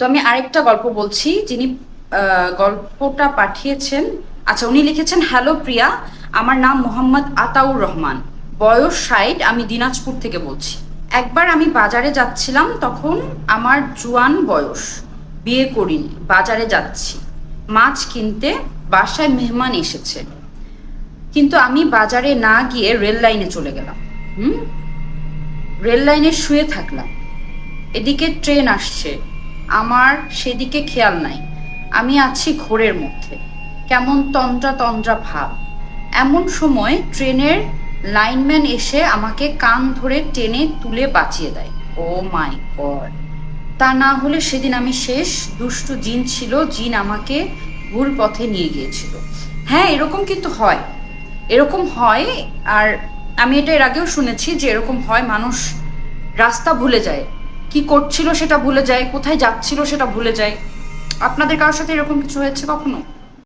তো আমি আরেকটা গল্প বলছি, যিনি গল্পটা পাঠিয়েছেন আচ্ছা উনি লিখেছেন, হ্যালো প্রিয়া, আমার নাম মোহাম্মদ আতাউর রহমান, বয়স ষাট, আমি দিনাজপুর থেকে বলছি। একবার আমি বাজারে যাচ্ছিলাম, তখন আমার জুয়ান বয়স, বিয়ে করিনি, বাজারে যাচ্ছি। মাছ কিনতে বাসায় মেহমান এসেছে। কিন্তু আমি বাজারে না গিয়ে রেল লাইনে চলে গেলাম। হুম? রেল লাইনে শুয়ে থাকলাম। এদিকে ট্রেন আসছে আমার সেদিকে খেয়াল নাই। আমি আছি ঘোরের মধ্যে। কেমন তন্দ্রা তন্দ্রা ভাব। এমন সময় ট্রেনের লাইনম্যান এসে আমাকে কান ধরে টেনে তুলে বাঁচিয়ে দেয়। Oh my God. তা না হলে সেদিন আমি শেষ। দুষ্টু জিন ছিল, জিন আমাকে ভুল পথে নিয়ে গিয়েছিল। হ্যাঁ এরকম কিন্তু হয়। এরকম হয়, আর আমি এটা এর আগেও শুনেছি যে এরকম হয়, মানুষ রাস্তা ভুলে যায়। কি করছিল সেটা ভুলে যায়, কোথায় যাচ্ছিল সেটা ভুলে যায়। আপনাদের কারোর সাথে এরকম কিছু হয়েছে কখনো?